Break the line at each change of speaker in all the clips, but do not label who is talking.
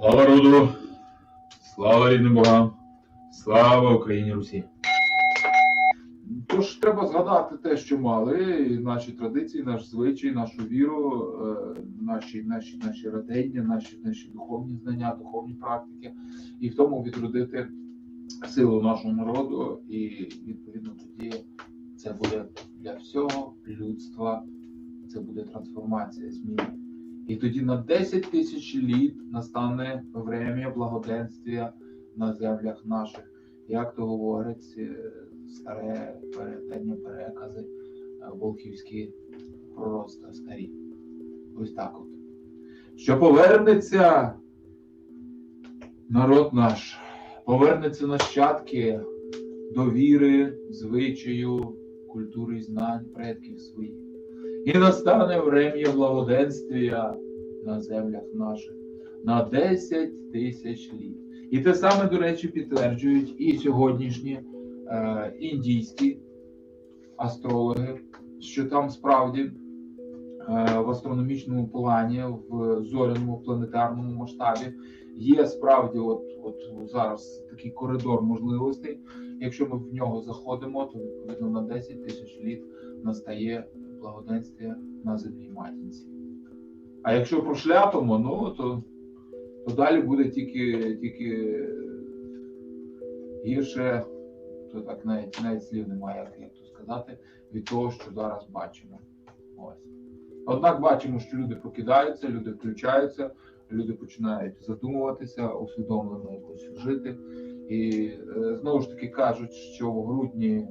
Слава роду! Слава рідним богам! Слава Україні Русі!
Тож треба згадати те, що мали, наші традиції, наш звичай, нашу віру, е, наші, наші, наші родення, наші, наші духовні знання, духовні практики, і в тому відродити силу нашого народу, і відповідно тоді це буде для всього людства, це буде трансформація, зміни. І тоді на 10 тисяч літ настане время благоденствия на землях наших. Як то говорить е, старе передання перекази е, волхівські пророцтва старі. Ось так от. Що повернеться народ наш, повернеться нащадки до віри, звичаю, культури і знань предків своїх. І настане врем'я благоденствія на землях наших на 10 тисяч літ. І те саме, до речі, підтверджують і сьогоднішні е, індійські астрологи, що там справді е, в астрономічному плані, в зоряному планетарному масштабі є справді, от, от зараз такий коридор можливостей. Якщо ми в нього заходимо, то відповідно на 10 тисяч літ настає благоденствие на землі матінці. А якщо прошляпимо, ну то, то далі буде тільки, тільки гірше, то так навіть, навіть слів немає, як, як то сказати, від того, що зараз бачимо. Ось. Однак бачимо, що люди прокидаються, люди включаються, люди починають задумуватися, усвідомлено якось жити. І е, знову ж таки кажуть, що в грудні е,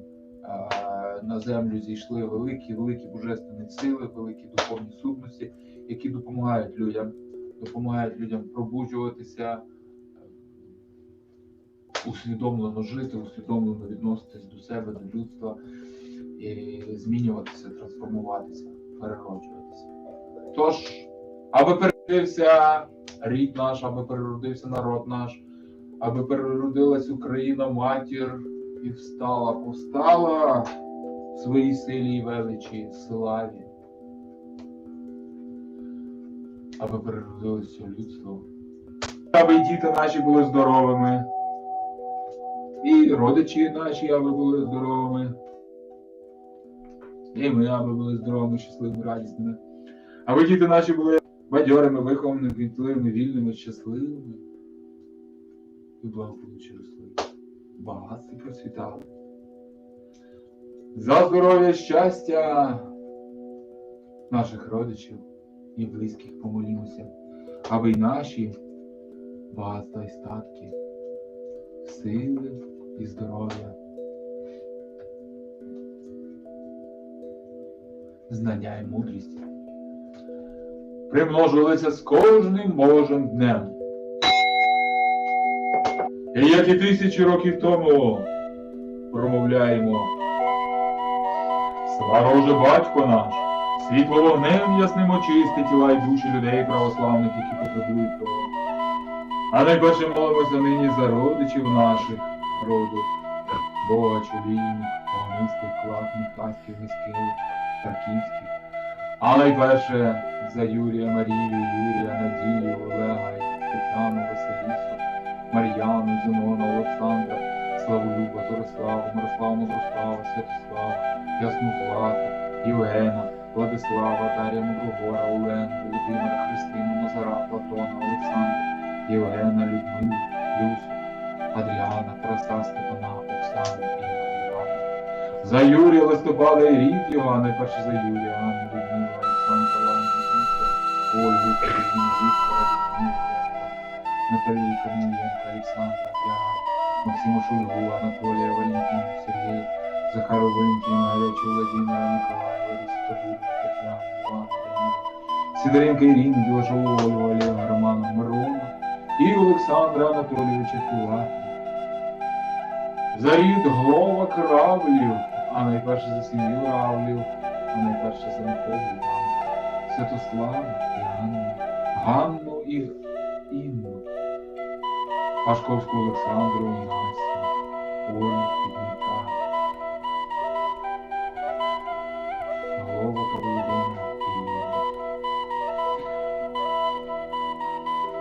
на землю зійшли великі, великі божественні сили, великі духовні сутності, які допомагають людям, допомагають людям пробуджуватися, е, усвідомлено жити, усвідомлено відноситись до себе, до людства, і змінюватися, трансформуватися, перероджуватися. Тож, аби переродився рід наш, аби переродився народ наш, аби переродилась Україна, матір і встала, повстала своїй силі і величі, славі. Аби переродилося людство. Аби діти наші були здоровими. І родичі наші, аби були здоровими. І ми, аби були здоровими, щасливими, радісними. Аби діти наші були бадьорими, вихованими, квітливими, вільними, щасливими. І благополуччя росли. Багатство процвітали. За здоров'я, щастя наших родичів і близьких помолімося, аби й наші багатства і статки, сили і здоров'я, знання і мудрість примножувалися з кожним Божим днем. І як і тисячі років тому промовляємо. Свароже батько наш, світло вогнем ясним очисти тіла й душі людей православних, які потребують того. А найперше молимося нині за родичів наших роду, Бога чолійних, вогнистих, класних, таських, міських, тарківських. А найперше за Юрія Марію, Юрія, Надію, Олега, Тетяну, Василісу, Мар'яну, Зенона, Олександра, Славолюба, Зориславу, Мирославу, Мудрослава, Святослава, Ясну Злату, Євгена, Владислава, Дар'я Мудрогора, Олену, Володимира, Христину, Назара, Платона, Олександра, Євгена, Людмилу, Люсу, Адріана, Тараса, Степана, Оксану, Ігоря, Івана. За Юрія листопада і рік Івана, перше за Юрія, Анну, Людмила, Олександра, Лану, Віктора, Ольгу, Кароліну, Віктора, Людмила, Наталію Корнієнка, Олександра, Піана, Максима Шульгу, Анатолія, Валентину, Сергія, Захару Валентина, Гарячу Владимира, Николая, Ларису Табуру, Тетяну, Івана, Данила, Сидоренко Ірину, Білошову, Ольгу, Олега, Романа, Мирона і Олександра Анатолійовича Філатова. За рід голова кравлів, а найперше за сім'ю Равлів, а найперше за Миколу Івана, Святослава і Ганну, Ганну і Інну, Пашковську Олександру і Настю, Олю і Дмитра, Голова Володимира і Інну.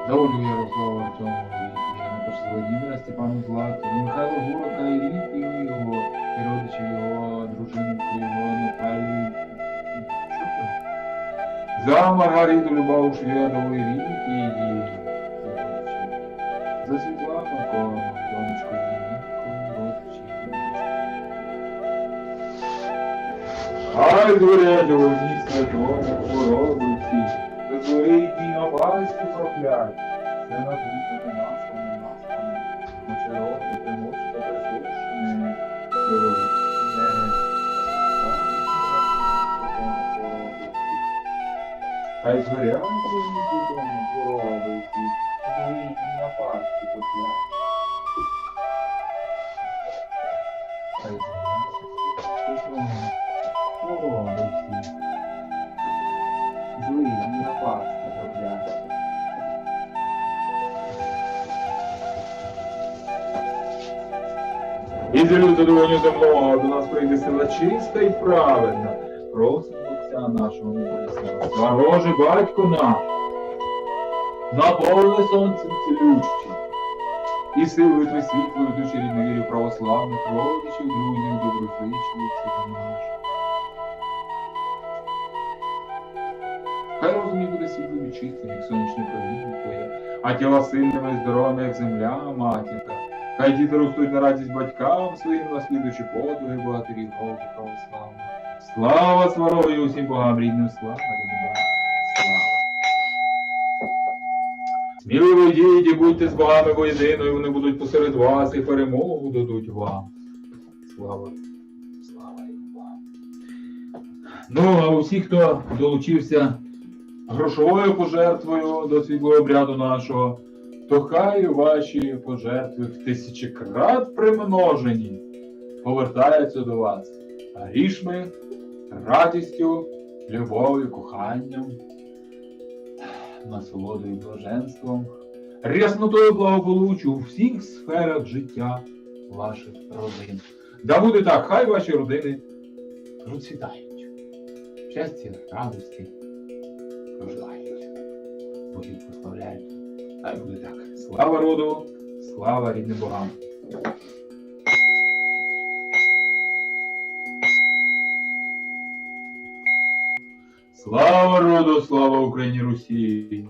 Даволю Ярослава Артему Ірина Владимира Степану Злату, Михайло Гурака і рідків його, і родичів його, дружинку його, Наталію. За Маргариту Любаву Шведову і її. Хай згорять у вогні святому Богородиці, Дозволить мій опаску проклять. Це на до нас, а не нас. Наче роки ти мочі та присушене. Хай згорять у вогні святому Богородиці, Дозволить мій опаску проклять. Хай згорять І з задоволення земного до нас прийде сила чиста і праведна. Просимо Отця нашого небесного. Вороже батько наш, наповни сонцем цілющим. І силою твій світлою душі рідної вірі православних родичів, друзів, доброзичливців наших. Хай розум їх буде світлим і чистим, як сонячне проміння твоє, а тіла сильними і здоровими, як земля, матінка. Хай діти ростуть на радість батькам своїм, наслідуючи подвиги богатирів роду православного. Слава сварові усім богам рідним, слава рідним, слава. Сміливо йдіть будьте з богами воєдиною, вони будуть посеред вас і перемогу дадуть вам. Слава, слава Богам. Ну, а усі, хто долучився грошовою пожертвою до світлого обряду нашого, то хай ваші пожертви в тисячекрат примножені повертаються до вас грішми, радістю, любов'ю, коханням, насолодою, блаженством, ряснотою благополуччю у всіх сферах життя ваших родин. Да буде так, хай ваші родини процвітають. Щастя, радості проживають. Богів прославляють. Хай буде так. Слава роду, слава рідним богам. Слава роду, слава Україні Русі!